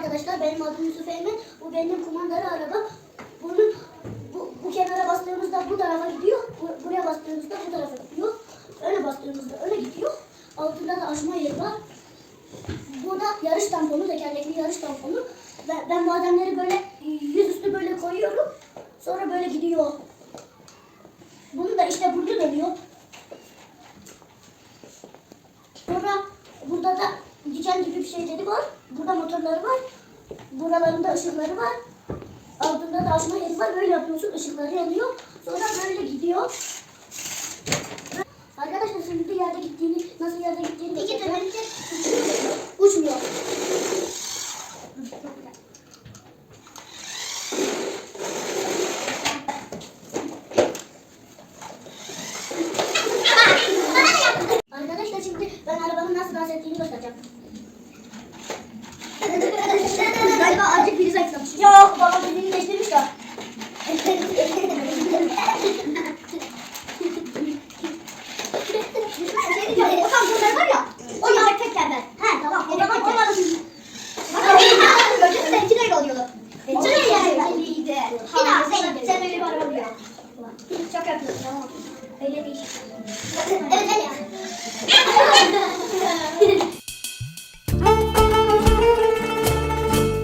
arkadaşlar benim adım Yusuf Eymen. Bu benim kumandalı araba. Bunun bu, bu kenara bastığımızda bu tarafa gidiyor. Bu, buraya bastığımızda bu tarafa gidiyor. Öne bastığımızda öne gidiyor. Altında da açma yeri var. Burada yarış tamponu, tekerlekli yarış tamponu. Ben, ben bademleri böyle yüzüstü böyle koyuyorum. Sonra böyle gidiyor. Bunu da işte burada dönüyor. Sonra burada da diken gibi bir şeyleri var. Burada motorları var. Buralarında ışıkları var. Altında da açma yeri var. Böyle yapıyorsun ışıkları yanıyor. Sonra böyle gidiyor. Arkadaşlar şimdi yerde gittiğini, nasıl yerde gittiğini Peki göstereceğim. dönünce Uçmuyor. Arkadaşlar şimdi ben arabanın nasıl dans ettiğini göstereceğim. Galiba azıcık biri zayıflamış. Yok baba birini değiştirmiş ya. Çok sen öyle değil. Evet hadi.